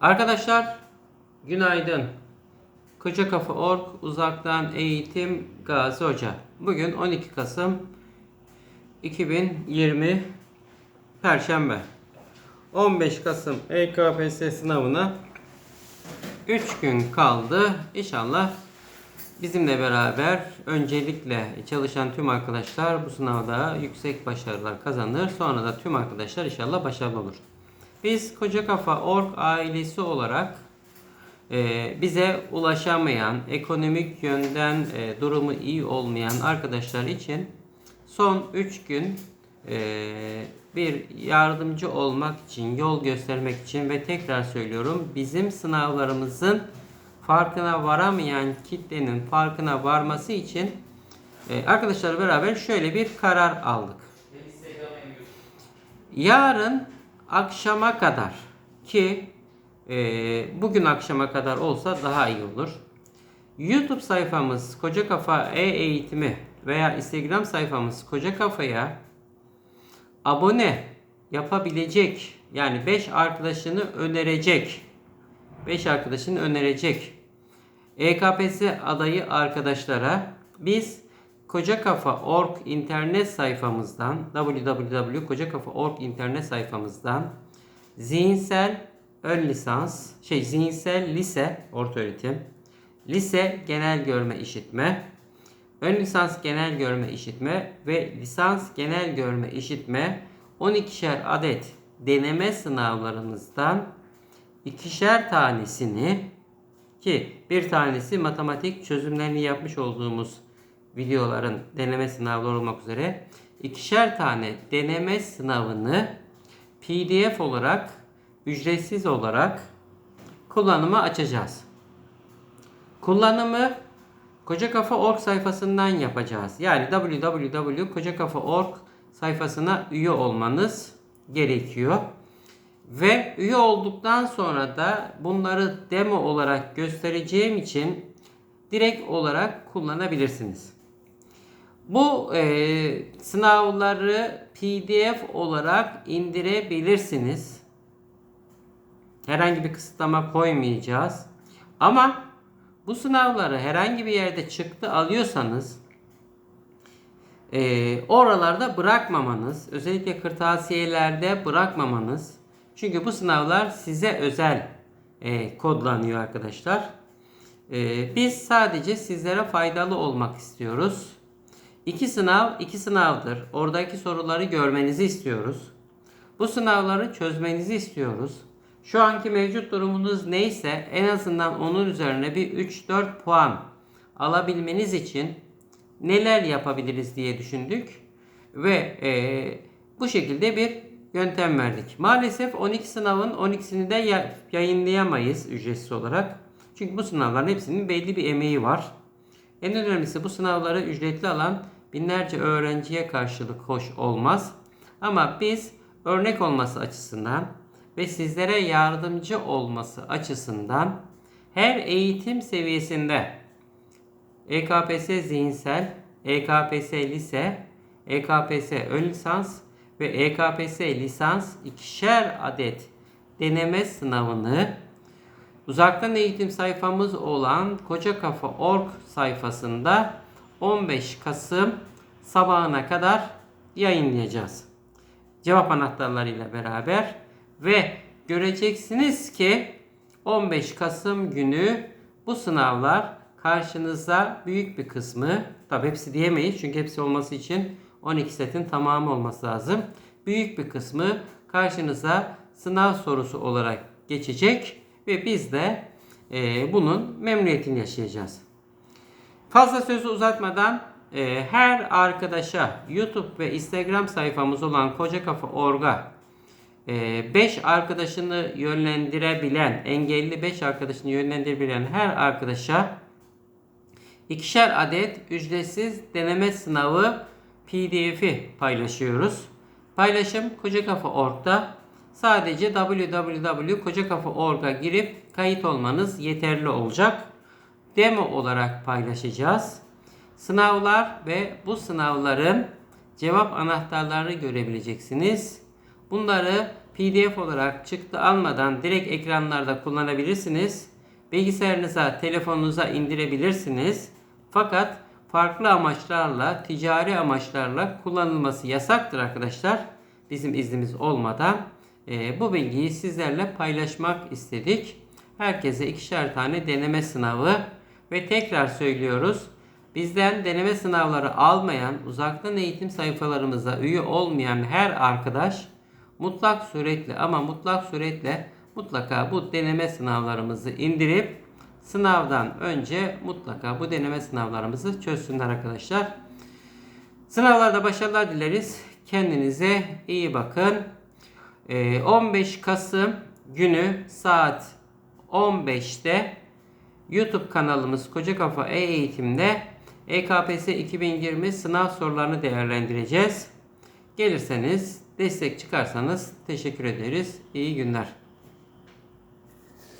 Arkadaşlar günaydın. Koca Kafa Org Uzaktan Eğitim Gazi Hoca. Bugün 12 Kasım 2020 Perşembe. 15 Kasım EKPS sınavına 3 gün kaldı. İnşallah bizimle beraber öncelikle çalışan tüm arkadaşlar bu sınavda yüksek başarılar kazanır. Sonra da tüm arkadaşlar inşallah başarılı olur. Biz Koca Kafa Org ailesi olarak e, bize ulaşamayan, ekonomik yönden e, durumu iyi olmayan arkadaşlar için son 3 gün e, bir yardımcı olmak için, yol göstermek için ve tekrar söylüyorum bizim sınavlarımızın farkına varamayan kitlenin farkına varması için e, arkadaşlar beraber şöyle bir karar aldık. Yarın akşama kadar ki e, bugün akşama kadar olsa daha iyi olur. YouTube sayfamız Koca Kafa E-Eğitimi veya Instagram sayfamız Koca Kafa'ya abone yapabilecek yani 5 arkadaşını önerecek 5 arkadaşını önerecek EKPS adayı arkadaşlara biz Koca Kafa Org internet sayfamızdan www.kocakafa.org internet sayfamızdan zihinsel ön lisans, şey zihinsel lise orta öğretim, lise genel görme işitme, ön lisans genel görme işitme ve lisans genel görme işitme 12'şer adet deneme sınavlarımızdan ikişer tanesini ki bir tanesi matematik çözümlerini yapmış olduğumuz videoların deneme sınavları olmak üzere ikişer tane deneme sınavını PDF olarak ücretsiz olarak kullanıma açacağız. Kullanımı Koca Kafa Org sayfasından yapacağız. Yani www.kocakafa.org sayfasına üye olmanız gerekiyor. Ve üye olduktan sonra da bunları demo olarak göstereceğim için direkt olarak kullanabilirsiniz. Bu e, sınavları PDF olarak indirebilirsiniz. Herhangi bir kısıtlama koymayacağız. Ama bu sınavları herhangi bir yerde çıktı alıyorsanız e, oralarda bırakmamanız, özellikle kırtasiyelerde bırakmamanız. Çünkü bu sınavlar size özel e, kodlanıyor arkadaşlar. E, biz sadece sizlere faydalı olmak istiyoruz. İki sınav, iki sınavdır. Oradaki soruları görmenizi istiyoruz. Bu sınavları çözmenizi istiyoruz. Şu anki mevcut durumunuz neyse en azından onun üzerine bir 3-4 puan alabilmeniz için neler yapabiliriz diye düşündük. Ve e, bu şekilde bir yöntem verdik. Maalesef 12 sınavın 12'sini de yayınlayamayız ücretsiz olarak. Çünkü bu sınavların hepsinin belli bir emeği var. En önemlisi bu sınavları ücretli alan binlerce öğrenciye karşılık hoş olmaz. Ama biz örnek olması açısından ve sizlere yardımcı olması açısından her eğitim seviyesinde EKPS zihinsel, EKPS lise, EKPS ön lisans ve EKPS lisans ikişer adet deneme sınavını uzaktan eğitim sayfamız olan Koca Kafa Org sayfasında 15 Kasım sabahına kadar yayınlayacağız. Cevap anahtarlarıyla beraber ve göreceksiniz ki 15 Kasım günü bu sınavlar karşınıza büyük bir kısmı tabi hepsi diyemeyiz çünkü hepsi olması için 12 setin tamamı olması lazım. Büyük bir kısmı karşınıza sınav sorusu olarak geçecek ve biz de e, bunun memnuniyetini yaşayacağız. Fazla sözü uzatmadan e, her arkadaşa YouTube ve Instagram sayfamız olan Koca Kafa Orga 5 arkadaşını yönlendirebilen, engelli 5 arkadaşını yönlendirebilen her arkadaşa ikişer adet ücretsiz deneme sınavı PDF'i paylaşıyoruz. Paylaşım Koca Kafa Org'da sadece www.kocakafa.org'a girip kayıt olmanız yeterli olacak. Demo olarak paylaşacağız. Sınavlar ve bu sınavların cevap anahtarlarını görebileceksiniz. Bunları PDF olarak çıktı almadan direkt ekranlarda kullanabilirsiniz. Bilgisayarınıza, telefonunuza indirebilirsiniz. Fakat farklı amaçlarla, ticari amaçlarla kullanılması yasaktır arkadaşlar. Bizim iznimiz olmadan. Ee, bu bilgiyi sizlerle paylaşmak istedik. Herkese ikişer tane deneme sınavı ve tekrar söylüyoruz. Bizden deneme sınavları almayan, uzaktan eğitim sayfalarımıza üye olmayan her arkadaş mutlak suretle ama mutlak suretle mutlaka bu deneme sınavlarımızı indirip sınavdan önce mutlaka bu deneme sınavlarımızı çözsünler arkadaşlar. Sınavlarda başarılar dileriz. Kendinize iyi bakın. Ee, 15 Kasım günü saat 15'te YouTube kanalımız Koca Kafa E-Eğitim'de EKPS 2020 sınav sorularını değerlendireceğiz. Gelirseniz, destek çıkarsanız teşekkür ederiz. İyi günler.